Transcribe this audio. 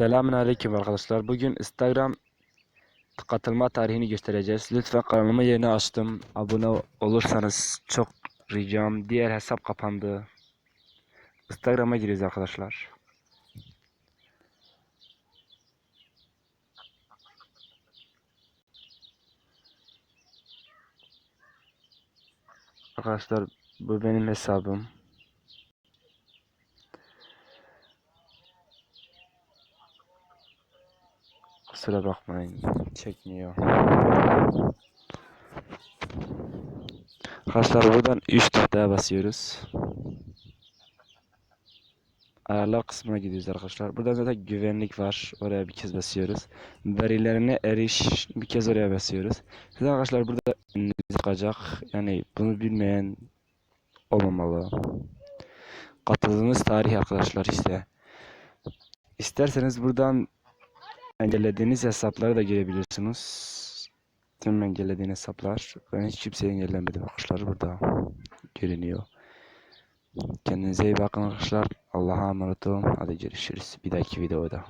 Selamünaleyküm arkadaşlar. Bugün Instagram katılma tarihini göstereceğiz. Lütfen kanalıma yeni açtım. Abone olursanız çok ricam. Diğer hesap kapandı. Instagram'a giriyoruz arkadaşlar. Arkadaşlar bu benim hesabım. Kusura bakmayın. Çekmiyor. Arkadaşlar buradan 3 noktaya basıyoruz. Ayarlar kısmına gidiyoruz arkadaşlar. Burada zaten güvenlik var. Oraya bir kez basıyoruz. Verilerine eriş bir kez oraya basıyoruz. Zaten arkadaşlar burada çıkacak. Yani bunu bilmeyen olmamalı. Katıldığınız tarih arkadaşlar işte. İsterseniz buradan engellediğiniz hesapları da görebilirsiniz. Tüm engellediğin hesaplar. Ben hiç kimseyi engellemedim arkadaşlar burada. Görünüyor. Kendinize iyi bakın arkadaşlar. Allah'a emanet olun. Hadi görüşürüz. Bir dahaki videoda.